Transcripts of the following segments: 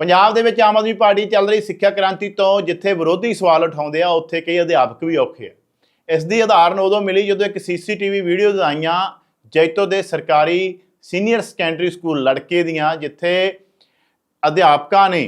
ਪੰਜਾਬ ਦੇ ਵਿੱਚ ਆਮ ਆਦਮੀ ਪਾਰਟੀ ਚੱਲ ਰਹੀ ਸਿੱਖਿਆ ਕ੍ਰਾਂਤੀ ਤੋਂ ਜਿੱਥੇ ਵਿਰੋਧੀ ਸਵਾਲ ਉਠਾਉਂਦੇ ਆ, ਉੱਥੇ ਕਈ ਅਧਿਆਪਕ ਵੀ ਔਖੇ ਆ। ਇਸ ਦੀ ਉਦਾਹਰਨ ਉਦੋਂ ਮਿਲੀ ਜਦੋਂ ਇੱਕ ਸੀਸੀਟੀਵੀ ਵੀਡੀਓਜ਼ ਆਈਆਂ ਜੈਤੋ ਦੇ ਸਰਕਾਰੀ ਸੀਨੀਅਰ ਸੈਕੰਡਰੀ ਸਕੂਲ ਲੜਕੇ ਦੀਆਂ, ਜਿੱਥੇ ਅਧਿਆਪਕਾਂ ਨੇ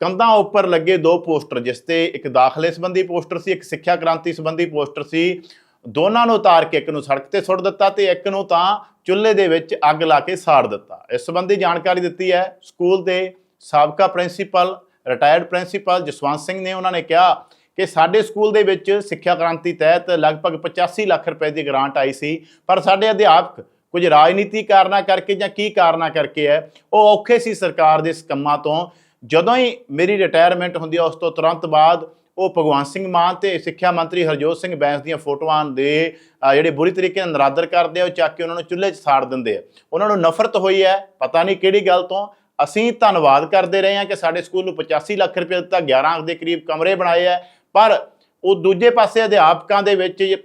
ਕੰਧਾਂ ਉੱਪਰ ਲੱਗੇ ਦੋ ਪੋਸਟਰ, ਜਿਸ ਤੇ ਇੱਕ ਦਾਖਲੇ ਸੰਬੰਧੀ ਪੋਸਟਰ ਸੀ, ਇੱਕ ਸਿੱਖਿਆ ਕ੍ਰਾਂਤੀ ਸੰਬੰਧੀ ਪੋਸਟਰ ਸੀ, ਦੋਨਾਂ ਨੂੰ ਉਤਾਰ ਕੇ ਇੱਕ ਨੂੰ ਸੜਕ ਤੇ ਸੁੱਟ ਦਿੱਤਾ ਤੇ ਇੱਕ ਨੂੰ ਤਾਂ ਚੁੱਲ੍ਹੇ ਦੇ ਵਿੱਚ ਅੱਗ ਲਾ ਕੇ ਸਾੜ ਦਿੱਤਾ। ਇਸ ਸੰਬੰਧੀ ਜਾਣਕਾਰੀ ਦਿੱਤੀ ਹੈ ਸਕੂਲ ਦੇ ਸਾਬਕਾ principal retired principal Jaswant Singh ਨੇ ਉਹਨਾਂ ਨੇ ਕਿਹਾ ਕਿ ਸਾਡੇ ਸਕੂਲ ਦੇ ਵਿੱਚ ਸਿੱਖਿਆ ਕ੍ਰਾਂਤੀ ਤਹਿਤ ਲਗਭਗ 85 ਲੱਖ ਰੁਪਏ ਦੀ ਗ੍ਰਾਂਟ ਆਈ ਸੀ, ਪਰ ਸਾਡੇ ਅਧਿਆਪਕ ਕੁਝ ਰਾਜਨੀਤੀ ਕਾਰਨਾਂ ਕਰਕੇ ਜਾਂ ਕੀ ਕਾਰਨਾਂ ਕਰਕੇ ਹੈ, ਉਹ ਔਖੇ ਸੀ ਸਰਕਾਰ ਦੇ ਇਸ ਕੰਮਾਂ ਤੋਂ। ਜਦੋਂ ਹੀ ਮੇਰੀ ਰਿਟਾਇਰਮੈਂਟ ਹੁੰਦੀ ਹੈ, ਉਸ ਤੋਂ ਤੁਰੰਤ ਬਾਅਦ ਉਹ ਭਗਵੰਤ ਸਿੰਘ ਮਾਨ ਤੇ ਸਿੱਖਿਆ ਮੰਤਰੀ ਹਰਜੋਤ ਸਿੰਘ ਬੈਂਸ ਦੀਆਂ ਫੋਟੋਆਂ ਦੇ ਜਿਹੜੇ ਬੁਰੀ ਤਰੀਕੇ ਨਾਲ ਨਰਾਦਰ ਕਰਦੇ ਆ, ਉਹ ਚੱਕ ਕੇ ਉਹਨਾਂ ਨੂੰ ਚੁੱਲ੍ਹੇ 'ਚ ਸਾੜ ਦਿੰਦੇ ਆ। ਉਹਨਾਂ ਨੂੰ ਨਫ਼ਰਤ ਹੋਈ ਹੈ, ਪਤਾ ਨਹੀਂ ਕਿਹੜੀ ਗੱਲ ਤੋਂ ਅਸੀਂ ਧੰਨਵਾਦ ਕਰਦੇ ਰਹੇ ਹਾਂ ਕਿ ਸਾਡੇ ਸਕੂਲ ਨੂੰ 85 ਲੱਖ ਰੁਪਏ ਦਿੱਤਾ 11 ਦੇ ਕਰੀਬ ਕਮਰੇ ਬਣਾਏ ਆ ਪਰ ਉਹ ਦੂਜੇ ਪਾਸੇ ਅਧਿਆਪਕਾਂ ਦੇ ਵਿੱਚ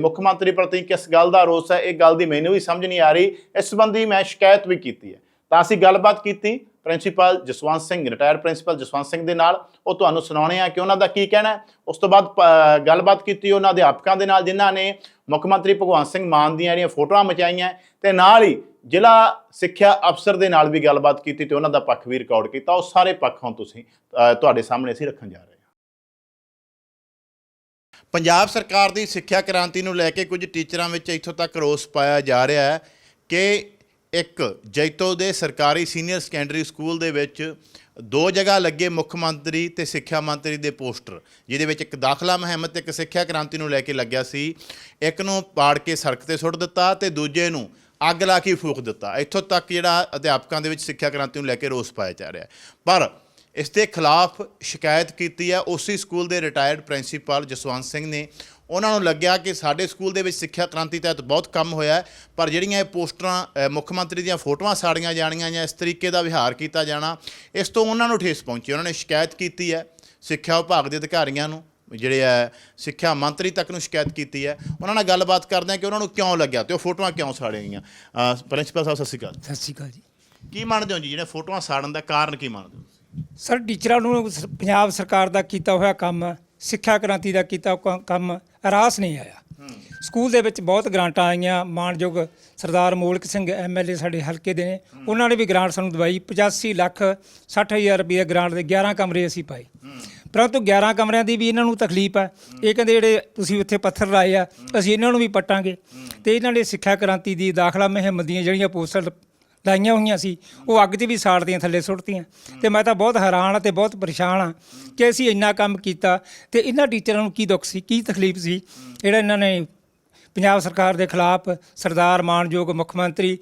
ਮੁੱਖ ਮੰਤਰੀ ਪ੍ਰਤੀ ਕਿਸ ਗੱਲ ਦਾ ਰੋਸ ਹੈ, ਇਹ ਗੱਲ ਦੀ ਮੈਨੂੰ ਵੀ ਸਮਝ ਨਹੀਂ ਆ ਰਹੀ। ਇਸ ਸੰਬੰਧੀ ਮੈਂ ਸ਼ਿਕਾਇਤ ਵੀ ਕੀਤੀ ਹੈ। ਤਾਂ ਅਸੀਂ ਗੱਲਬਾਤ ਕੀਤੀ। Principal Jaswant Singh retired principal Jaswant Singh ਦੇ ਨਾਲ। ਉਹ ਤੁਹਾਨੂੰ ਸੁਣਾਉਣੇ ਆ ਕਿ ਉਹਨਾਂ ਦਾ ਕੀ ਕਹਿਣਾ ਉਸ ਤੋਂ ਬਾਅਦ ਪ- ਗੱਲਬਾਤ ਕੀਤੀ ਉਹਨਾਂ ਅਧਿਆਪਕਾਂ ਦੇ ਨਾਲ, ਜਿਨ੍ਹਾਂ ਨੇ ਮੁੱਖ ਮੰਤਰੀ ਭਗਵੰਤ ਸਿੰਘ ਮਾਨ ਦੀਆਂ ਜਿਹੜੀਆਂ ਫੋਟੋਆਂ ਮਚਾਈਆਂ ਤੇ ਨਾਲ ਹੀ ਜ਼ਿਲ੍ਹਾ ਸਿੱਖਿਆ ਅਫਸਰ ਦੇ ਨਾਲ ਵੀ ਗੱਲਬਾਤ ਕੀਤੀ ਤੇ ਉਹਨਾਂ ਦਾ ਪੱਖ ਵੀ ਰਿਕਾਰਡ ਕੀਤਾ। ਉਹ ਸਾਰੇ ਪੱਖ ਤੁਸੀਂ ਤੁਹਾਡੇ ਸਾਹਮਣੇ ਅਸੀਂ ਰੱਖਣ ਜਾ ਰਹੇ ਹਾਂ। ਪੰਜਾਬ ਸਰਕਾਰ ਦੀ ਸਿੱਖਿਆ ਕ੍ਰਾਂਤੀ ਨੂੰ ਲੈ ਕੇ ਕੁਝ ਟੀਚਰਾਂ ਵਿੱਚ ਇੱਥੋਂ ਤੱਕ ਰੋਸ ਪਾਇਆ ਜਾ ਰਿਹਾ ਹੈ ਕਿ ਇੱਕ ਜੈਤੋ ਦੇ ਸਰਕਾਰੀ ਸੀਨੀਅਰ ਸੈਕੰਡਰੀ ਸਕੂਲ ਦੇ ਵਿੱਚ ਦੋ ਜਗ੍ਹਾ ਲੱਗੇ ਮੁੱਖ ਮੰਤਰੀ ਤੇ ਸਿੱਖਿਆ ਮੰਤਰੀ ਦੇ ਪੋਸਟਰ, ਜਿਹਦੇ ਵਿੱਚ ਇੱਕ ਦਾਖਲਾ ਮੁਹਿੰਮ ਤੇ ਇੱਕ ਸਿੱਖਿਆ ਕ੍ਰਾਂਤੀ ਨੂੰ ਲੈ ਕੇ ਲੱਗਿਆ ਸੀ। ਇੱਕ ਨੂੰ ਪਾੜ ਕੇ ਸੜਕ ਤੇ ਸੁੱਟ ਦਿੱਤਾ ਤੇ ਦੂਜੇ ਨੂੰ ਅੱਗ ਲਾ ਕੇ ਫੂਕ ਦਿੱਤਾ। ਇੱਥੋਂ ਤੱਕ ਜਿਹੜਾ ਅਧਿਆਪਕਾਂ ਦੇ ਵਿੱਚ ਸਿੱਖਿਆ ਕ੍ਰਾਂਤੀ ਨੂੰ ਲੈ ਕੇ ਰੋਸ ਪਾਇਆ ਜਾ ਰਿਹਾ ਪਰ ਇਸ ਦੇ ਖਿਲਾਫ ਸ਼ਿਕਾਇਤ ਕੀਤੀ ਹੈ। ਉਸੇ ਸਕੂਲ ਦੇ ਰਿਟਾਇਰਡ ਪ੍ਰਿੰਸੀਪਲ ਜਸਵੰਤ ਸਿੰਘ ਨੇ। ਉਹਨਾਂ ਨੂੰ ਲੱਗਿਆ ਕਿ ਸਾਡੇ ਸਕੂਲ ਦੇ ਵਿੱਚ ਸਿੱਖਿਆ ਕ੍ਰਾਂਤੀ ਤਹਿਤ ਬਹੁਤ ਕੰਮ ਹੋਇਆ ਪਰ ਜਿਹੜੀਆਂ ਇਹ ਪੋਸਟਰਾਂ ਮੁੱਖ ਮੰਤਰੀ ਦੀਆਂ ਫੋਟੋਆਂ ਸਾੜੀਆਂ ਜਾਣੀਆਂ ਜਾਂ ਇਸ ਤਰੀਕੇ ਦਾ ਵਿਹਾਰ ਕੀਤਾ ਜਾਣਾ, ਇਸ ਤੋਂ ਉਹਨਾਂ ਨੂੰ ਠੇਸ ਪਹੁੰਚੀ। ਉਹਨਾਂ ਨੇ ਸ਼ਿਕਾਇਤ ਕੀਤੀ ਹੈ ਸਿੱਖਿਆ ਵਿਭਾਗ ਦੇ ਅਧਿਕਾਰੀਆਂ ਨੂੰ। ਜਿਹੜੇ ਹੈ ਸਿੱਖਿਆ ਮੰਤਰੀ ਤੱਕ ਨੂੰ ਸ਼ਿਕਾਇਤ ਕੀਤੀ ਹੈ। ਉਹਨਾਂ ਨਾਲ ਗੱਲਬਾਤ ਕਰਦੇ ਹਾਂ ਕਿ ਉਹਨਾਂ ਨੂੰ ਕਿਉਂ ਲੱਗਿਆ ਤੇ ਉਹ ਫੋਟੋਆਂ ਕਿਉਂ ਸਾੜੀਆਂ ਗਈਆਂ। ਪ੍ਰਿੰਸੀਪਲ ਸਾਹਿਬ ਸਤਿ ਸ਼੍ਰੀ ਅਕਾਲ। ਸਤਿ ਸ਼੍ਰੀ ਅਕਾਲ ਜੀ। ਕੀ ਮੰਨਦੇ ਹੋ ਜੀ? ਜਿਹੜੇ ਫੋਟੋਆਂ ਸਾੜਨ ਦਾ ਕਾਰਨ ਕੀ ਮੰਨਦੇ ਹੋ? ਸਰ ਟੀਚਰਾਂ ਨੂੰ ਪੰਜਾਬ ਸਰਕਾਰ ਦਾ ਕੀਤਾ ਹੋਇਆ ਕੰਮ ਸਿੱਖਿਆ ਕ੍ਰਾਂਤੀ ਦਾ ਕੀਤਾ ਕੰਮ ਰਾਸ ਨਹੀਂ ਆਇਆ। ਸਕੂਲ ਦੇ ਵਿੱਚ ਬਹੁਤ ਗ੍ਰਾਂਟਾਂ ਆਈਆਂ। ਮਾਨਯੋਗ ਸਰਦਾਰ ਮੋਲਕ ਸਿੰਘ ਐਮਐਲਏ ਸਾਡੇ ਹਲਕੇ ਦੇ ਨੇ। ਉਹਨਾਂ ਨੇ ਵੀ ਗ੍ਰਾਂਟ ਸਾਨੂੰ ਦਵਾਈ। 85 ਲੱਖ 60 ਹਜ਼ਾਰ ਰੁਪਏ ਗ੍ਰਾਂਟ ਦੇ 11 ਕਮਰੇ ਅਸੀਂ ਪਾਏ। ਪਰੰਤੂ 11 ਕਮਰਿਆਂ ਦੀ ਵੀ ਇਹਨਾਂ ਨੂੰ ਤਕਲੀਫ ਹੈ ਇਹ ਕਹਿੰਦੇ ਜਿਹੜੇ ਤੁਸੀਂ ਉੱਥੇ ਪੱਥਰ ਲਾਏ ਆ, ਅਸੀਂ ਇਹਨਾਂ ਨੂੰ ਵੀ ਪੱਟਾਂਗੇ। ਤੇ ਇਹਨਾਂ ਨੇ ਸਿੱਖਿਆ ਕ੍ਰਾਂਤੀ ਦੀ ਦਾਖਲਾ ਮੁਹਿੰਮ ਦੀਆਂ ਜਿਹੜੀਆਂ ਪੋਸਟਰ ਲਾਈਆਂ ਹੋਈਆਂ ਸੀ, ਉਹ ਅੱਗ 'ਚ ਵੀ ਸਾੜਦੀਆਂ, ਥੱਲੇ ਸੁੱਟਤੀਆਂ। ਤੇ ਮੈਂ ਤਾਂ ਬਹੁਤ ਹੈਰਾਨ ਆ ਤੇ ਬਹੁਤ ਪਰੇਸ਼ਾਨ ਆ ਕਿ ਅਸੀਂ ਇੰਨਾ ਕੰਮ ਕੀਤਾ ਤੇ ਇਹਨਾਂ ਟੀਚਰਾਂ ਨੂੰ ਕੀ ਦੁੱਖ ਸੀ, ਕੀ ਤਕਲੀਫ ਸੀ? ਜਿਹੜਾ ਇਹਨਾਂ ਨੇ ਪੰਜਾਬ ਸਰਕਾਰ ਦੇ ਖਿਲਾਫ ਸਰਦਾਰ ਮਾਨਯੋਗ ਮੁੱਖ ਮੰਤਰੀ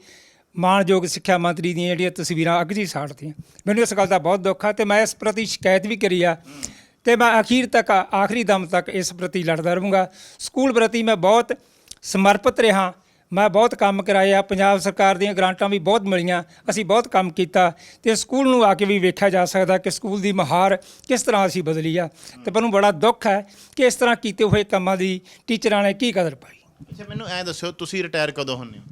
ਮਾਣਯੋਗ ਸਿੱਖਿਆ ਮੰਤਰੀ ਦੀਆਂ ਜਿਹੜੀਆਂ ਤਸਵੀਰਾਂ ਅੱਗ ਜੀ ਸਾੜਤੀਆਂ। ਮੈਨੂੰ ਇਸ ਗੱਲ ਦਾ ਬਹੁਤ ਦੁੱਖ ਆ ਤੇ ਮੈਂ ਇਸ ਪ੍ਰਤੀ ਸ਼ਿਕਾਇਤ ਵੀ ਕਰੀ ਆ। ਤੇ ਮੈਂ ਅਖੀਰ ਤੱਕ, ਆਖਰੀ ਦਮ ਤੱਕ ਇਸ ਪ੍ਰਤੀ ਲੜਦਾ ਰਹੂੰਗਾ। ਸਕੂਲ ਪ੍ਰਤੀ ਮੈਂ ਬਹੁਤ ਸਮਰਪਿਤ ਰਿਹਾ। ਮੈਂ ਬਹੁਤ ਕੰਮ ਕਰਾਇਆ। ਪੰਜਾਬ ਸਰਕਾਰ ਦੀਆਂ ਗ੍ਰਾਂਟਾਂ ਵੀ ਬਹੁਤ ਮਿਲੀਆਂ। ਅਸੀਂ ਬਹੁਤ ਕੰਮ ਕੀਤਾ। ਤੇ ਸਕੂਲ ਨੂੰ ਆ ਕੇ ਵੀ ਵੇਖਿਆ ਜਾ ਸਕਦਾ ਕਿ ਸਕੂਲ ਦੀ ਮਹਾਰ ਕਿਸ ਤਰ੍ਹਾਂ ਅਸੀਂ ਬਦਲੀ ਆ। ਤੇ ਮੈਨੂੰ ਬੜਾ ਦੁੱਖ ਹੈ ਕਿ ਇਸ ਤਰ੍ਹਾਂ ਕੀਤੇ ਹੋਏ ਕੰਮਾਂ ਦੀ ਟੀਚਰਾਂ ਨੇ ਕੀ ਕਦਰ ਪਾਈ। ਅੱਛਾ, ਮੈਨੂੰ ਐ ਦੱਸਿਓ, ਤੁਸੀਂ ਰਿਟਾਇਰ ਕਦੋਂ ਹੁੰਦੇ ਹੋ?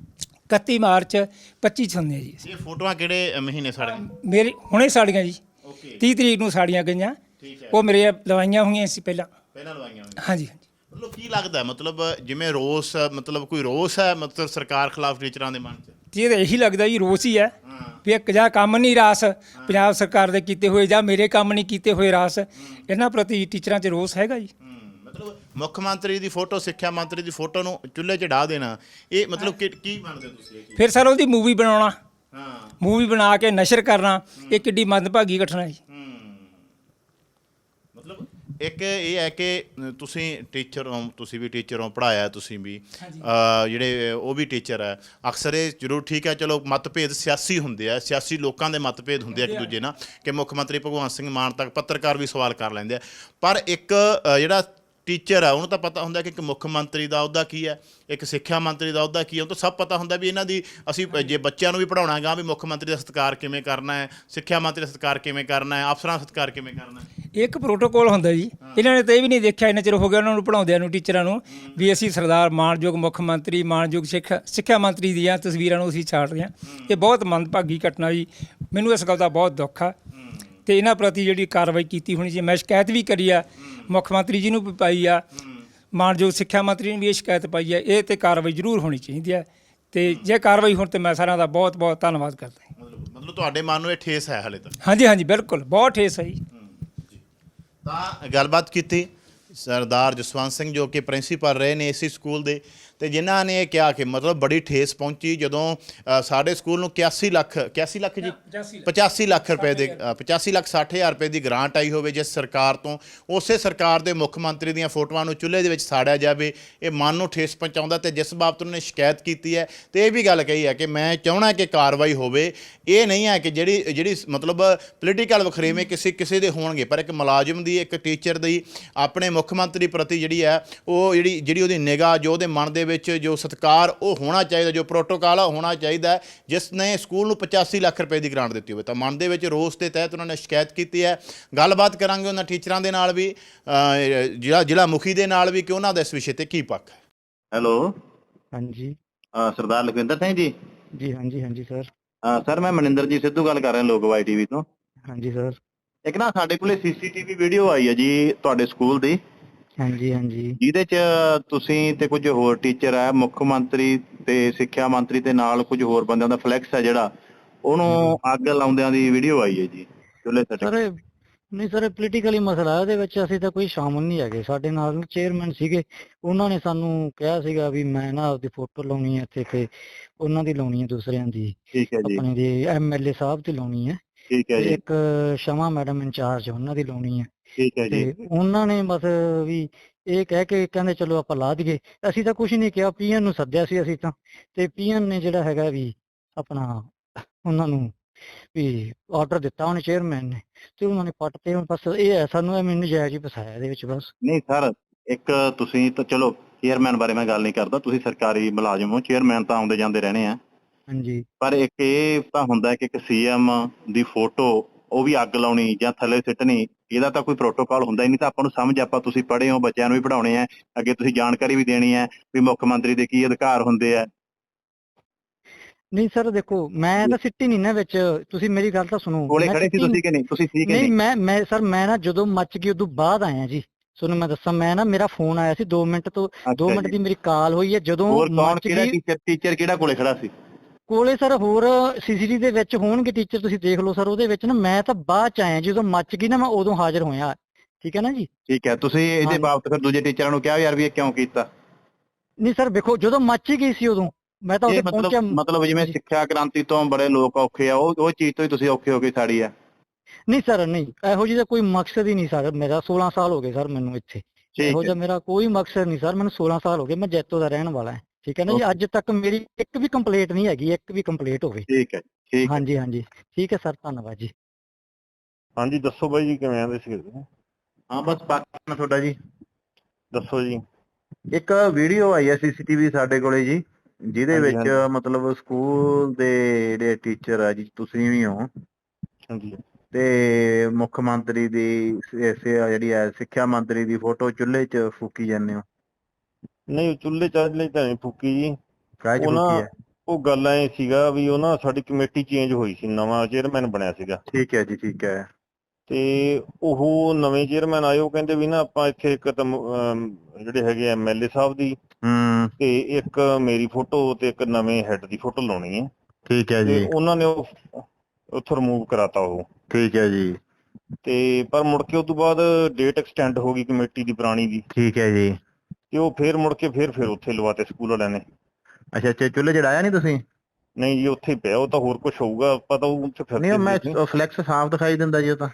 31 ਮਾਰਚ 25 ਸੰਦੇ ਜੀ। ਇਹ ਫੋਟੋਆਂ ਕਿਹੜੇ ਮਹੀਨੇ ਸਾੜੀਆਂ? ਮੇਰੀ ਹੁਣੇ ਸਾੜੀਆਂ ਜੀ। ਓਕੇ। 30 ਤਰੀਕ ਨੂੰ ਸਾੜੀਆਂ ਗਈਆਂ। ਠੀਕ ਹੈ। ਉਹ ਮੇਰੇ ਲਵਾਈਆਂ ਹੋਈਆਂ ਸੀ ਪਹਿਲਾਂ। ਪਹਿਲਾਂ ਲਵਾਈਆਂ ਹੋਈਆਂ। ਹਾਂਜੀ ਹਾਂਜੀ। ਮਤਲਬ ਕੀ ਲੱਗਦਾ? ਮਤਲਬ ਜਿਵੇਂ ਰੋਸ ਮਤਲਬ ਕੋਈ ਰੋਸ ਹੈ ਮਤਲਬ ਸਰਕਾਰ ਖਿਲਾਫ ਟੀਚਰਾਂ ਦੇ ਮਨ 'ਚ? ਜੀ ਇਹ ਇਹੀ ਲੱਗਦਾ ਜੀ ਰੋਸ ਹੀ ਹੈ। ਵੀ ਇੱਕ ਜਾਂ ਕੰਮ ਨਹੀਂ ਰਾਸ ਪੰਜਾਬ ਸਰਕਾਰ ਦੇ ਕੀਤੇ ਹੋਏ ਜਾਂ ਮੇਰੇ ਕੰਮ ਨਹੀਂ ਕੀਤੇ ਹੋਏ ਰਾਸ ਇਹਨਾਂ ਪ੍ਰਤੀ ਟੀਚਰਾਂ 'ਚ ਰੋਸ ਹੈਗਾ ਜੀ। ਮਤਲਬ ਮੁੱਖ ਮੰਤਰੀ ਦੀ ਫੋਟੋ ਸਿੱਖਿਆ ਮੰਤਰੀ ਦੀ ਫੋਟੋ ਨੂੰ ਚੁੱਲ੍ਹੇ 'ਚ ਢਾ ਦੇਣਾ। ਇਹ ਮਤਲਬ ਕਿ ਕੀ ਮੰਨਦੇ ਹੋ ਤੁਸੀਂ ਇਹ ਚੀਜ਼? ਫਿਰ ਸਰ ਉਹਦੀ ਮੂਵੀ ਬਣਾਉਣਾ। ਹਾਂ। ਮੂਵੀ ਬਣਾ ਕੇ ਨਸ਼ਰ ਕਰਨਾ ਇਹ ਕਿੱਡੀ ਮੰਦਭਾਗੀ ਘਟਨਾ ਜੀ। ਹੂੰ। ਮਤਲਬ ਇੱਕ ਇਹ ਹੈ ਕਿ ਤੁਸੀਂ ਟੀਚਰ ਹੋ ਤੁਸੀਂ ਵੀ ਟੀਚਰ ਹੋ ਪੜਾਇਆ ਤੁਸੀਂ ਵੀ। ਜਿਹੜੇ ਉਹ ਵੀ ਟੀਚਰ ਹੈ। ਅਕਸਰ ਇਹ ਜ਼ਰੂਰ ਠੀਕ ਹੈ ਚਲੋ ਮਤਭੇਦ ਸਿਆਸੀ ਹੁੰਦੇ ਆ ਸਿਆਸੀ ਲੋਕਾਂ ਦੇ ਮਤਭੇਦ ਹੁੰਦੇ ਆ ਇੱਕ ਦੂਜੇ ਨਾਲ ਕਿ ਮੁੱਖ ਮੰਤਰੀ ਭਗਵੰਤ ਸਿੰਘ ਮਾਨ ਤੱਕ ਪੱਤਰਕਾਰ ਵੀ ਸਵਾਲ ਕਰ ਲੈਂਦੇ ਆ। ਪਰ ਇੱਕ ਜਿਹੜਾ ਟੀਚਰ ਆ ਉਹਨੂੰ ਤਾਂ ਪਤਾ ਹੁੰਦਾ ਕਿ ਇੱਕ ਮੁੱਖ ਮੰਤਰੀ ਦਾ ਅਹੁਦਾ ਕੀ ਹੈ ਇੱਕ ਸਿੱਖਿਆ ਮੰਤਰੀ ਦਾ ਅਹੁਦਾ ਕੀ ਹੈ ਉਹ ਤਾਂ ਸਭ ਪਤਾ ਹੁੰਦਾ ਵੀ ਇਹਨਾਂ ਦੀ ਅਸੀਂ ਜੇ ਬੱਚਿਆਂ ਨੂੰ ਵੀ ਪੜਾਉਣਾ ਹੈਗਾ ਵੀ ਮੁੱਖ ਮੰਤਰੀ ਦਾ ਸਤਿਕਾਰ ਕਿਵੇਂ ਕਰਨਾ ਹੈ ਸਿੱਖਿਆ ਮੰਤਰੀ ਦਾ ਸਤਿਕਾਰ ਕਿਵੇਂ ਕਰਨਾ ਹੈ ਅਫਸਰਾਂ ਦਾ ਸਤਿਕਾਰ ਕਿਵੇਂ ਕਰਨਾ ਹੈ। ਇੱਕ ਪ੍ਰੋਟੋਕੋਲ ਹੁੰਦਾ ਜੀ ਇਹਨਾਂ ਨੇ ਤਾਂ ਇਹ ਵੀ ਨਹੀਂ ਦੇਖਿਆ ਇੰਨਾ ਚਿਰ ਹੋ ਗਿਆ ਉਹਨਾਂ ਨੂੰ ਪੜਾਉਂਦਿਆਂ ਨੂੰ ਟੀਚਰਾਂ ਨੂੰ ਵੀ ਅਸੀਂ ਸਰਦਾਰ ਮਾਨਯੋਗ ਮੁੱਖ ਮੰਤਰੀ ਮਾਨਯੋਗ ਸਿੱਖਿਆ ਸਿੱਖਿਆ ਮੰਤਰੀ ਦੀਆਂ ਤਸਵੀਰਾਂ ਨੂੰ ਅਸੀਂ ਛਾੜਦੇ ਹਾਂ। ਇਹ ਬਹੁਤ ਮੰਦਭਾਗੀ ਘਟਨਾ ਜੀ ਮੈਨੂੰ ਇਸ ਗੱਲ ਦਾ ਬਹੁਤ ਦੁੱਖ ਆ। ਤੇ ਇਹਨਾਂ ਪ੍ਰਤੀ ਜਿਹੜੀ ਕਾਰਵਾਈ ਕੀਤੀ ਹੋਣੀ ਚਾਹੀਦੀ ਮੈਂ ਸ਼ਿਕਾਇਤ ਵੀ ਕਰੀ ਆ ਮੁੱਖ ਮੰਤਰੀ ਜੀ ਨੂੰ ਵੀ ਪਾਈ ਆ। ਮਾਨਯੋਗ ਸਿੱਖਿਆ ਮੰਤਰੀ ਨੂੰ ਵੀ ਇਹ ਸ਼ਿਕਾਇਤ ਪਾਈ ਆ ਇਹ ਤੇ ਕਾਰਵਾਈ ਜ਼ਰੂਰ ਹੋਣੀ ਚਾਹੀਦੀ ਹੈ ਤੇ ਜੇ ਕਾਰਵਾਈ ਹੋਣ ਤੇ ਮੈਂ ਸਾਰਿਆਂ ਦਾ ਬਹੁਤ ਬਹੁਤ ਧੰਨਵਾਦ ਕਰਦਾ ਹਾਂ। ਮਤਲਬ ਮਤਲਬ ਤੁਹਾਡੇ ਮਨ ਨੂੰ ਇਹ ਠੇਸ ਹੈ ਹਲੇ ਤੱਕ? ਹਾਂਜੀ ਹਾਂਜੀ ਬਿਲਕੁਲ ਬਹੁਤ ਠੇਸ ਹੈ। ਜੀ। ਤਾਂ ਗੱਲਬਾਤ ਕੀਤੀ। ਸਰਦਾਰ ਜਸਵੰਤ ਸਿੰਘ ਜੋ ਕਿ ਪ੍ਰਿੰਸੀਪਲ ਰਹੇ ਨੇ ਇਸੇ ਸਕੂਲ ਦੇ ਤੇ ਜਿਨ੍ਹਾਂ ਨੇ ਇਹ ਕਿਹਾ ਕਿ ਮਤਲਬ ਬੜੀ ਠੇਸ ਪਹੁੰਚੀ ਜਦੋਂ ਅ, ਸਾਡੇ ਸਕੂਲ ਨੂੰ 81 ਲੱਖ 81 ਲੱਖ ਜੀ 85 ਲੱਖ। ਰੁਪਏ ਦੇ ਅ, 85 ਲੱਖ 60 ਹਜ਼ਾਰ ਰੁਪਏ ਦੀ ਗ੍ਰਾਂਟ ਆਈ ਹੋਵੇ ਜਿਸ ਸਰਕਾਰ ਤੋਂ ਉਸੇ ਸਰਕਾਰ ਦੇ ਮੁੱਖ ਮੰਤਰੀ ਦੀਆਂ ਫੋਟੋਆਂ ਨੂੰ ਚੁੱਲ੍ਹੇ ਦੇ ਵਿੱਚ ਸਾੜਿਆ ਜਾਵੇ ਇਹ ਮਨ ਨੂੰ ਠੇਸ ਪਹੁੰਚਾਉਂਦਾ ਤੇ ਜਿਸ ਬਾਬਤ ਉਹਨੇ ਸ਼ਿਕਾਇਤ ਕੀਤੀ ਹੈ ਤੇ ਇਹ ਵੀ ਗੱਲ ਕਹੀ ਹੈ ਕਿ ਮੈਂ ਚਾਹਣਾ ਕਿ ਕਾਰਵਾਈ ਹੋਵੇ ਇਹ ਨਹੀਂ ਹੈ ਕਿ ਜਿਹੜੀ ਜਿਹੜੀ ਮਤਲਬ ਪੋਲੀਟੀਕਲ ਵਖਰੇਵੇਂ ਕਿਸੇ ਕਿਸੇ ਦੇ ਹੋਣਗੇ ਪਰ ਇੱਕ ਮੁਲਾਜ਼ਮ ਦੀ ਇੱਕ ਟੀਚਰ ਦੀ ਆਪਣੇ ਮੁੱਖ ਮੰਤਰੀ ਪ੍ਰਤੀ ਜਿਹੜੀ ਹੈ ਉਹ ਜਿਹੜੀ ਜਿਹੜੀ ਉਹਦੀ ਨਿਗਾਹ ਜੋ ਉਹਦੇ ਮਨ ਦੇ ਵਿੱਚ ਜੋ ਸਤਕਾਰ ਉਹ ਹੋਣਾ ਚਾਹੀਦਾ ਜੋ ਪ੍ਰੋਟੋਕਾਲ ਆ ਹੋਣਾ ਚਾਹੀਦਾ ਜਿਸ ਨੇ ਸਕੂਲ ਨੂੰ 85 ਲੱਖ ਰੁਪਏ ਦੀ ਗ੍ਰਾਂਟ ਦਿੱਤੀ ਹੋਵੇ। ਤਾਂ ਮਨ ਦੇ ਵਿੱਚ ਰੋਸ ਦੇ ਤਹਿਤ ਉਹਨਾਂ ਨੇ ਸ਼ਿਕਾਇਤ ਕੀਤੀ ਹੈ। ਗੱਲਬਾਤ ਕਰਾਂਗੇ ਉਹਨਾਂ ਟੀਚਰਾਂ ਦੇ ਨਾਲ ਵੀ ਅ, ਜ਼ਿਲ੍ਹਾ ਜ਼ਿਲ੍ਹਾ ਮੁਖੀ ਦੇ ਨਾਲ ਵੀ ਕਿ ਉਹਨਾਂ ਦਾ ਇਸ ਵਿਸ਼ੇ ਤੇ ਕੀ ਪੱਖ ਹੈ। ਹੈਲੋ। ਹਾਂਜੀ। ਸਰਦਾਰ ਲਖਵਿੰਦਰ ਸਿੰਘ ਜੀ। ਜੀ ਹਾਂਜੀ ਹਾਂਜੀ ਸਰ। ਸਰ ਮੈਂ ਮਨਿੰਦਰ ਜੀ ਸਿੱਧੂ ਗੱਲ ਕਰ ਰਿਹਾ ਲੋਕਵਾਈ ਟੀਵੀ ਤੋਂ। ਹਾਂਜੀ ਸਰ। ਇੱਕ ਨਾ ਸਾਡੇ ਕੋਲੇ ਸੀਸੀਟੀਵੀ ਵੀਡੀਓ ਆਈ ਹੈ ਜੀ ਤੁਹਾਡੇ ਸਕੂਲ ਦੀ। ਹਾਂਜੀ ਹਾਂਜੀ। ਜਿਹਦੇ ਚ ਤੁਸੀਂ ਤੇ ਕੁਝ ਹੋਰ ਟੀਚਰ ਹੈ ਮੁੱਖ ਮੰਤਰੀ ਤੇ ਸਿੱਖਿਆ ਮੰਤਰੀ ਤੇ ਨਾਲ ਕੁਝ ਹੋਰ ਬੰਦਿਆਂ ਦਾ ਫਲੈਕਸ ਹੈ ਜਿਹੜਾ ਉਹਨੂੰ ਅੱਗ ਲਾਉਂਦਿਆਂ ਦੀ ਵੀਡੀਓ ਆਈ ਹੈ ਜੀ ਚੁੱਲ੍ਹੇ ਤੇ ਸਰ ਨਹੀਂ ਸਰ ਪੋਲੀਟੀਕਲੀ ਮਸਲਾ ਹੈ ਉਹਦੇ ਵਿੱਚ ਅਸੀਂ ਤਾਂ ਕੋਈ ਸ਼ਾਮਲ ਨਹੀਂ ਹੈਗੇ। ਸਾਡੇ ਨਾਲ ਚੇਅਰਮੈਨ ਸੀਗੇ ਉਹਨਾਂ ਨੇ ਸਾਨੂੰ ਕਿਹਾ ਸੀਗਾ ਵੀ ਮੈਂ ਨਾ ਆਪਦੀ ਫੋਟੋ ਲਾਉਣੀ ਹੈ ਇੱਥੇ ਤੇ ਉਹਨਾਂ ਦੀ ਲਾਉਣੀ ਹੈ ਦੂਸਰਿਆਂ ਦੀ ਠੀਕ ਹੈ ਜੀ। ਆਪਣੇ ਦੀ ਐਮਐਲਏ ਸਾਹਿਬ ਦੀ ਲਾਉਣੀ ਹੈ। ਠੀਕ ਹੈ ਜੀ। ਇੱਕ ਸ਼ਮਾ ਮੈਡਮ ਇੰਚਾਰਜ ਉਹਨਾਂ ਦੀ ਲਾਉਣੀ ਹੈ। ਠੀਕ ਹੈ ਜੀ। ਤੇ ਉਹਨਾਂ ਨੇ ਬਸ ਵੀ ਇਹ ਕਹਿ ਕੇ ਕਹਿੰਦੇ ਚਲੋ ਆਪਾਂ ਲਾ ਦਈਏ। ਅਸੀਂ ਤਾਂ ਕੁਝ ਨਹੀਂ ਕਿਹਾ ਪੀਐਨ ਨੂੰ ਸੱਦਿਆ ਸੀ ਅਸੀਂ ਤਾਂ। ਤੇ ਪੀਐਨ ਨੇ ਜਿਹੜਾ ਹੈਗਾ ਵੀ ਆਪਣਾ ਉਹਨਾਂ ਨੂੰ ਵੀ ਆਰਡਰ ਦਿੱਤਾ ਉਹਨੇ ਚੇਅਰਮੈਨ ਨੇ ਤੇ ਉਹਨਾਂ ਨੇ ਪੱਟ ਤੇ ਹੁਣ ਬਸ ਇਹ ਹੈ ਸਾਨੂੰ ਐਵੇਂ ਨਜਾਇਜ਼ ਹੀ ਫਸਾਇਆ ਇਹਦੇ ਵਿੱਚ ਬਸ। ਨਹੀਂ ਸਰ ਇੱਕ ਤੁਸੀਂ ਤਾਂ ਚਲੋ ਚੇਅਰਮੈਨ ਬਾਰੇ ਮੈਂ ਗੱਲ ਨਹੀਂ ਕਰਦਾ ਤੁਸੀਂ ਸਰਕਾਰੀ ਮੁਲਾਜ਼ਮ ਹੋ ਚੇਅਰਮੈਨ ਤਾਂ ਆਉਂਦੇ ਜਾਂਦੇ ਰਹਿਣੇ ਆ। ਹਾਂਜੀ। ਪਰ ਇੱਕ ਇਹ ਤਾਂ ਹੁੰਦਾ ਕਿ ਇੱਕ ਸੀਐਮ ਦੀ ਫੋਟੋ ਉਹ ਵੀ ਅੱਗ ਲਾਉਣੀ ਜਾਂ ਥੱਲੇ ਸਿੱਟਣੀ ਇਹਦਾ ਤਾਂ ਕੋਈ ਪ੍ਰੋਟੋਕਾਲ ਹੁੰਦਾ ਹੀ ਨਹੀਂ ਤਾਂ ਆਪਾਂ ਨੂੰ ਸਮਝ ਆਪਾਂ ਤੁਸੀਂ ਪੜ੍ਹੇ ਹੋ ਬੱਚਿਆਂ ਨੂੰ ਵੀ ਪੜਾਉਣੇ ਆ ਅੱਗੇ ਤੁਸੀਂ ਜਾਣਕਾਰੀ ਵੀ ਦੇਣੀ ਹੈ ਵੀ ਮੁੱਖ ਮੰਤਰੀ ਦੇ ਕੀ ਅਧਿਕਾਰ ਹੁੰਦੇ ਆ। ਨਹੀਂ ਸਰ ਦੇਖੋ ਮੈਂ ਤਾਂ ਸਿੱਟੀ ਨਹੀਂ ਨਾ ਵਿੱਚ ਤੁਸੀਂ ਮੇਰੀ ਗੱਲ ਤਾਂ ਸੁਣੋ। ਕੋਲੇ ਖੜੇ ਸੀ ਤੁਸੀਂ ਕਿ ਨਹੀਂ? ਤੁਸੀਂ ਸੀ ਕਿ ਨਹੀਂ ਨਹੀਂ? ਮੈਂ ਮੈਂ ਸਰ ਮੈਂ ਨਾ ਜਦੋਂ ਮੱਚ ਗਈ ਉਦੋਂ ਬਾਅਦ ਆਇਆ ਜੀ। ਤੁਹਾਨੂੰ ਮੈਂ ਦੱਸਾਂ ਮੈਂ ਨਾ ਮੇਰਾ ਫੋਨ ਆਇਆ ਸੀ 2 ਮਿੰਟ ਤੋਂ 2 ਅੱਛਾ ਮਿੰਟ। ਦੀ ਮੇਰੀ ਕਾਲ ਹੋਈ ਹੈ ਜਦੋਂ ਹੋਰ ਕੌਣ ਮੱਚ ਕਿਹੜਾ ਗਈ ਟੀਚਰ ਟੀਚਰ ਕਿਹੜਾ ਕੋਲੇ ਖੜਾ ਸੀ? ਕੋਲੇ ਸਰ ਹੋਰ ਸੀਸੀਟੀ ਦੇ ਵਿੱਚ ਹੋਣਗੇ ਟੀਚਰ ਤੁਸੀਂ ਦੇਖ ਲਓ ਸਰ ਉਹਦੇ ਵਿੱਚ ਨਾ ਮੈਂ ਤਾਂ ਬਾਅਦ ਚ ਆਇਆ ਜਦੋਂ ਮੱਚ ਗਈ ਨਾ ਮੈਂ ਉਦੋਂ ਹਾਜ਼ਰ ਹੋਇਆ। ਠੀਕ ਹੈ ਨਾ ਜੀ? ਠੀਕ ਹੈ ਤੁਸੀਂ ਇਹਦੇ। ਬਾਬਤ ਫਿਰ ਦੂਜੇ ਟੀਚਰਾਂ ਨੂੰ ਕਿਹਾ ਯਾਰ ਵੀ ਇਹ ਕਿਉਂ ਕੀਤਾ? ਨਹੀਂ ਸਰ ਵੇਖੋ ਜਦੋਂ ਮੱਚ ਗਈ ਸੀ ਉਦੋਂ ਮੈਂ ਤਾਂ ਮਤਲਬ ਪਹੁੰਚਿਆ। ਮਤਲਬ ਜਿਵੇਂ। ਸਿੱਖਿਆ ਕ੍ਰਾਂਤੀ ਤੋਂ ਬੜੇ ਲੋਕ ਔਖੇ ਆ ਉਹ ਉਹ ਚੀਜ਼ ਤੋਂ ਹੀ ਤੁਸੀਂ ਔਖੇ ਹੋ ਕੇ ਸਾੜੀ ਆ। ਨਹੀਂ ਸਰ ਨਹੀਂ ਇਹੋ ਜਿਹੀ ਦਾ ਕੋਈ ਮਕਸਦ ਹੀ ਨਹੀਂ ਸਰ ਮੇਰਾ 16 ਸਾਲ ਹੋ ਗਏ ਸਰ ਮੈਨੂੰ ਇੱਥੇ। ਇਹੋ ਜਿਹਾ ਮੇਰਾ ਕੋਈ ਮਕਸਦ ਨਹੀਂ ਸਰ ਮੈਨੂੰ 16 ਸਾਲ ਹੋ ਗਏ ਮੈਂ ਜੈਤੋ ਦਾ ਰਹਿਣ ਵਾਲਾ ਹਾਂ। ਠੀਕ ਹੈ ਨਾ ਜੀ. ਅੱਜ ਤੱਕ ਮੇਰੀ ਇੱਕ ਵੀ ਕੰਪਲੇਂਟ ਨਹੀਂ ਹੈਗੀ ਇੱਕ ਵੀ ਕੰਪਲੇਂਟ ਹੋਵੇ। ਠੀਕ ਹੈ ਠੀਕ ਹਾਂਜੀ ਹਾਂਜੀ। ਠੀਕ ਹੈ ਸਰ ਧੰਨਵਾਦ ਜੀ। ਹਾਂਜੀ ਦੱਸੋ ਬਾਈ ਜੀ ਕਿਵੇਂ ਆਂਦੇ ਸੀ ਹਾਂ ਬਸ ਪਾਕਿਸਤਾਨ ਤੁਹਾਡਾ ਜੀ। ਦੱਸੋ ਜੀ। ਇੱਕ ਵੀਡੀਓ ਆਈ ਹੈ ਸੀਸੀਟੀਵੀ ਸਾਡੇ ਕੋਲੇ ਜੀ ਜਿਹਦੇ ਵਿੱਚ ਮਤਲਬ ਸਕੂਲ ਦੇ ਜਿਹੜੇ ਟੀਚਰ ਆ ਜੀ ਤੁਸੀਂ ਵੀ ਹੋ। ਹਾਂਜੀ। ਤੇ ਮੁੱਖ ਮੰਤਰੀ ਦੀ ਜਿਹੜੀ ਹੈ ਸਿੱਖਿਆ ਮੰਤਰੀ ਦੀ ਫੋਟੋ ਚੁੱਲ੍ਹੇ 'ਚ ਫੂਕੀ ਜਾਂਦੇ ਹੋ। ਨਹੀਂ ਚੁੱਲ੍ਹੇ ਚਾਹ ਲਈ ਤਾਂ ਨਹੀਂ ਫੂਕੀ ਜੀ। ਕਾਹ 'ਚ ਉਹ ਨਾ- ਫੂਕੀ ਹੈ ਉਹ ਗੱਲ ਐ ਸੀਗਾ ਵੀ ਉਹ ਨਾ ਸਾਡੀ ਕਮੇਟੀ ਚੇਂਜ ਹੋਈ ਸੀ ਨਵਾਂ ਚੇਅਰਮੈਨ ਬਣਿਆ ਸੀਗਾ। ਠੀਕ ਹੈ ਜੀ ਠੀਕ ਹੈ ਤੇ ਉਹ ਨਵੇਂ ਚੇਅਰਮੈਨ ਆਏ ਉਹ ਕਹਿੰਦੇ ਵੀ ਨਾ ਆਪਾਂ ਇੱਥੇ ਇੱਕ ਤਾਂ ਅਮ, ਜਿਹੜੇ ਹੈਗੇ ਐਮਐਲਏ ਸਾਹਿਬ ਦੀ ਹੂੰ। ਤੇ ਇੱਕ ਮੇਰੀ ਫੋਟੋ ਤੇ ਇੱਕ ਨਵੇਂ ਹੈੱਡ ਦੀ ਫੋਟੋ ਲਾਉਣੀ ਹੈ ਠੀਕ ਹੈ ਤੇ ਜੀ ਉਹਨਾਂ ਨੇ ਉਹ ਉੱਥੋਂ ਰਿਮੂਵ ਕਰਾਤਾ ਉਹ। ਠੀਕ ਹੈ ਜੀ। ਤੇ ਪਰ ਮੁੜ ਕੇ ਉਸ ਤੋਂ ਬਾਅਦ ਡੇਟ ਐਕਸਟੈਂਡ ਹੋ ਗਈ ਕਮੇਟੀ ਦੀ ਪੁਰਾਣੀ ਦੀ। ਠੀਕ ਹੈ ਜੀ। ਤੇ ਉਹ ਫੇਰ ਮੁੜ ਕੇ ਫੇਰ ਫੇਰ ਉੱਥੇ ਲਵਾਤੇ ਸਕੂਲ ਵਾਲਿਆਂ ਨੇ। ਅੱਛਾ ਅੱਛਾ ਚੁੱਲ੍ਹੇ ਜੜਾਇਆ ਨਹੀਂ ਤੁਸੀਂ? ਨਹੀਂ ਜੀ ਉੱਥੇ ਹੀ ਪਿਆ ਉਹ ਤਾਂ ਹੋਰ ਕੁਝ ਹੋਊਗਾ ਪਤਾ ਉਹ ਉੱਥੇ ਫਿਰਦੇ ਨਹੀਂ ਮੈਂ। ਫਲੈਕਸ ਸਾਫ਼ ਦਿਖਾਈ ਦਿੰਦਾ ਜੀ ਉਹ ਤਾਂ।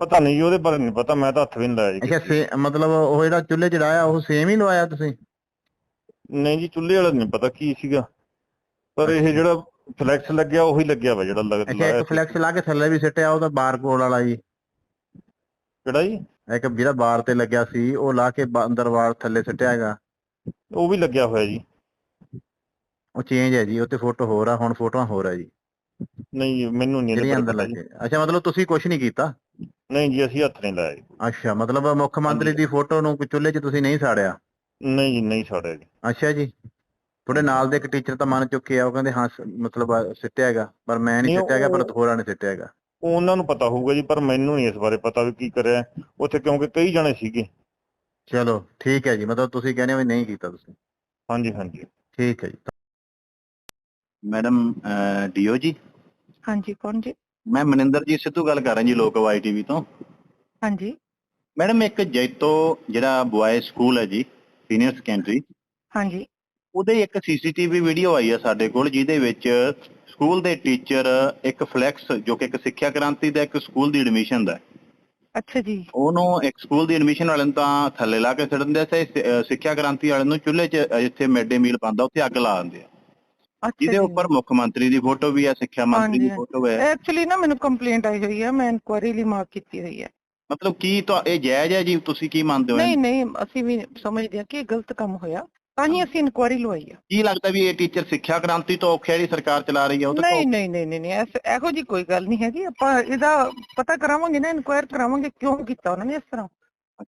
ਪਤਾ ਨਹੀਂ ਜੀ ਉਹਦੇ ਬਾਰੇ ਨਹੀਂ ਪਤਾ ਮੈਂ ਤਾਂ ਹੱਥ ਵੀ ਨਹੀਂ ਲਾਇਆ ਜੀ ਅੱਛਾ ਮਤਲਬ ਉਹ ਜਿਹੜਾ ਚੁੱਲ੍ਹੇ ਜੜਾਇਆ ਉਹ ਸੇਮ ਹੀ ਲਵਾਇਆ ਤੁਸੀਂ? ਨਹੀਂ ਜੀ ਚੁੱਲ੍ਹੇ ਵਾਲਾ ਨਹੀਂ ਪਤਾ ਕੀ ਸੀਗਾ। ਪਰ ਇਹ ਜਿਹੜਾ ਫਲੈਕਸ ਲੱਗਿਆ ਉਹੀ ਲੱਗਿਆ ਵਾ ਜਿਹੜਾ ਲੱਗ ਅੱਛਾ ਇੱਕ। ਫਲੈਕਸ ਲਾ ਕੇ ਥੱਲੇ ਵੀ ਸਿੱਟਿਆ ਉਹ ਤਾਂ ਬਾਰਕੋਡ ਵਾਲਾ ਜੀ। ਕਿਹੜਾ ਜੀ? ਇੱਕ ਜਿਹੜਾ ਬਾਰ ਤੇ ਲੱਗਿਆ ਸੀ ਉਹ ਲਾ ਕੇ ਬ- ਅੰਦਰ ਵਾਰ ਥੱਲੇ ਸਿੱਟਿਆ ਹੈਗਾ। ਉਹ ਵੀ ਲੱਗਿਆ ਹੋਇਆ ਜੀ। ਉਹ ਚੇਂਜ ਹੈ ਜੀ ਉਹ ਤੇ ਫੋਟੋ ਹੋਰ ਆ ਹੁਣ ਫੋਟੋਆਂ ਹੋਰ ਆ ਜੀ। ਨਹੀਂ ਜੀ, ਮੈਨੂੰ ਨਹੀਂ ਜਿਹੜੀ ਇਹਦੇ ਅੰਦਰ ਲੱਗੇ ਅੱਛਾ ਮਤਲਬ ਤੁਸੀਂ ਕੁਝ ਨਹੀਂ ਕੀਤਾ। ਨਹੀਂ ਜੀ ਅਸੀਂ ਹੱਥ ਨਹੀਂ ਲਾਇਆ ਜੀ। ਅੱਛਾ ਮਤਲਬ ਮੁੱਖ ਮੰਤਰੀ ਦੀ ਫੋਟੋ ਨੂੰ ਚੁੱਲ੍ਹੇ 'ਚ ਤੁਸੀਂ ਨਹੀਂ ਸਾੜਿਆ? ਨਹੀਂ ਜੀ ਨਹੀਂ ਛੱਡਿਆ ਜੀ। ਅੱਛਾ ਜੀ। ਤੁਹਾਡੇ ਨਾਲ ਦੇ ਇੱਕ ਟੀਚਰ ਤਾਂ ਮੰਨ ਚੁੱਕੇ ਆ ਉਹ ਕਹਿੰਦੇ ਹਾਂ ਸ- ਮਤਲਬ ਆ, ਸਿੱਟਿਆ ਹੈਗਾ। ਪਰ ਮੈਂ ਨਹੀਂ ਨਹੀਂ, ਸਿੱਟਿਆ ਹੈਗਾ ਪਰ ਉਹ- ਹੋਰਾਂ ਨੇ ਸਿੱਟਿਆ ਹੈਗਾ। ਉਹਨਾਂ ਨੂੰ ਪਤਾ ਹੋਊਗਾ ਜੀ ਪਰ ਮੈਨੂੰ ਨਹੀਂ ਇਸ ਬਾਰੇ ਪਤਾ ਵੀ ਕੀ ਕਰਿਆ ਉੱਥੇ ਕਿਉਂਕਿ ਕਈ ਜਣੇ ਸੀਗੇ। ਚਲੋ ਠੀਕ ਹੈ ਜੀ ਮਤਲਬ ਤੁਸੀਂ ਕਹਿੰਦੇ ਹੋ ਵੀ ਨਹੀਂ ਕੀਤਾ ਤੁਸੀਂ। ਹਾਂਜੀ ਹਾਂਜੀ। ਠੀਕ ਹੈ ਜੀ। ਮੈਡਮ ਡੀਓ ਜੀ? ਹਾਂਜੀ ਕੌਣ ਜੀ? ਮੈਂ ਮਨਿੰਦਰਜੀਤ ਸਿੱਧੂ ਗੱਲ ਕਰ ਰਿਹਾ ਜੀ ਲੋਕ ਵਾਈ ਟੀਵੀ ਤੋਂ। ਹਾਂਜੀ। ਮੈਡਮ ਇੱਕ ਜੈਤੋ ਜਿਹੜਾ ਬੁਆਏ ਸਕੂਲ ਹੈ ਜੀ ਸੀਨੀਅਰ ਸੈਕੰਡਰੀ। ਹਾਂਜੀ। ਉਹਦੇ ਇੱਕ ਸੀਸੀਟੀਵੀ ਵੀਡੀਓ ਆਈ ਹੈ ਸਾਡੇ ਕੋਲ ਜਿਹਦੇ ਵਿੱਚ ਸਕੂਲ ਦੇ ਟੀਚਰ ਇੱਕ ਫਲੈਕਸ ਜੋ ਕਿ ਇੱਕ ਸਿੱਖਿਆ ਕ੍ਰਾਂਤੀ ਦਾ ਇੱਕ ਸਕੂਲ ਦੀ ਐਡਮਿਸ਼ਨ ਦਾ ਅੱਛਾ ਜੀ। ਉਹਨੂੰ ਇੱਕ ਸਕੂਲ ਦੀ ਐਡਮਿਸ਼ਨ ਵਾਲਿਆਂ ਤਾਂ ਥੱਲੇ ਲਾ ਕੇ ਛੱਡ ਦਿੰਦੇ ਸੀ ਸਿੱਖਿਆ ਕ੍ਰਾਂਤੀ ਵਾਲਿਆਂ ਨੂੰ ਚੁੱਲ੍ਹੇ 'ਚ ਜਿੱਥੇ ਮਿਡ ਡੇ ਮੀਲ ਪਾਉਂਦਾ ਉੱਥੇ ਅੱਗ ਲਾ ਦਿੰਦੇ ਆ। ਜਿਹਦੇ ਉੱਪਰ ਮੁੱਖ ਮੰਤਰੀ ਦੀ ਫੋਟੋ ਵੀ ਹੈ ਸਿੱਖਿਆ ਮੰਤਰੀ ਦੀ ਫੋਟੋ ਹੈ। ਐਕਚੁਅਲੀ ਨਾ ਮੈਨੂੰ ਕੰਪਲੇਂਟ ਆਈ ਹੋਈ ਹੈ ਮੈਂ ਇਨਕੁਆਇਰੀ ਲਈ ਮਾਰਕ ਕੀਤੀ ਹੋਈ ਹੈ। ਮਤਲਬ ਕੀ ਤਾਂ ਇਹ ਜਾਇਜ਼ ਹੈ ਜੀ? ਤੁਸੀਂ ਕੀ ਮੰਨਦੇ ਹੋ? ਨਹੀਂ ਨਹੀਂ ਅਸੀਂ ਵੀ ਸਮਝਦੇ ਹਾਂ ਕਿ ਇਹ ਗਲਤ ਕੰਮ ਹੋਇਆ। ਤਾਂ ਹੀ ਅਸੀਂ ਇਨਕੁਆਇਰੀ ਲਵਾਈ ਆ। ਕੀ ਲੱਗਦਾ ਵੀ ਇਹ ਟੀਚਰ ਸਿੱਖਿਆ ਕ੍ਰਾਂਤੀ ਤੋਂ ਔਖਿਆ ਜਿਹੜੀ ਸਰਕਾਰ ਚਲਾ ਰਹੀ ਹੈ ਉਹ ਤੋਂ ਨਹੀਂ ਨਹੀਂ ਨਹੀਂ ਨਹੀਂ ਐਸ- ਇਹੋ ਜੀ ਕੋਈ ਗੱਲ ਨਹੀਂ ਹੈਗੀ। ਆਪਾਂ ਇਹਦਾ ਪਤਾ ਕਰਾਵਾਂਗੇ ਨਾ ਇਨਕੁਆਇਰ ਕਰਾਵਾਂਗੇ ਕਿਉਂ ਕੀਤਾ ਉਹਨਾਂ ਨੇ ਇਸ ਤਰ੍ਹਾਂ।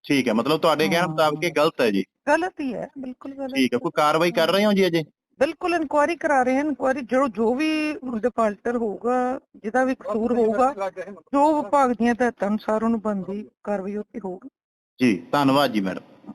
ਠੀਕ ਹੈ ਮਤਲਬ ਤੁਹਾਡੇ ਕਹਿਣ ਹਾਂ। ਮੁਤਾਬਕ ਇਹ ਗਲਤ ਹੈ ਜੀ। ਗਲਤ ਹੀ ਹੈ ਬਿਲਕੁਲ ਗਲਤ ਠੀਕ ਹੈ ਕੋਈ ਕਾਰਵਾਈ ਕਰ ਰਹੇ ਹੋ ਜੀ ਅਜੇ? ਬਿਲਕੁਲ ਇਨਕੁਆਇਰੀ ਕਰਾ ਰਹੇ ਹਾਂ ਇਨਕੁਆਇਰੀ ਜੋ ਜੋ ਵੀ ਡਿਫਾਲਟਰ ਹੋਊਗਾ ਜਿਹਦਾ ਵੀ ਕਸੂਰ ਹੋਊਗਾ ਜੋ ਵਿਭਾਗ ਦੀਆਂ ਹਦਾਇਤਾਂ ਅਨੁਸਾਰ ਉਹਨੂੰ ਬੰਦੀ ਕਾਰਵਾਈ ਉੱਤੇ ਹੋਊਗੀ। ਜੀ ਧੰਨਵਾਦ ਜੀ ਮੈਡਮ.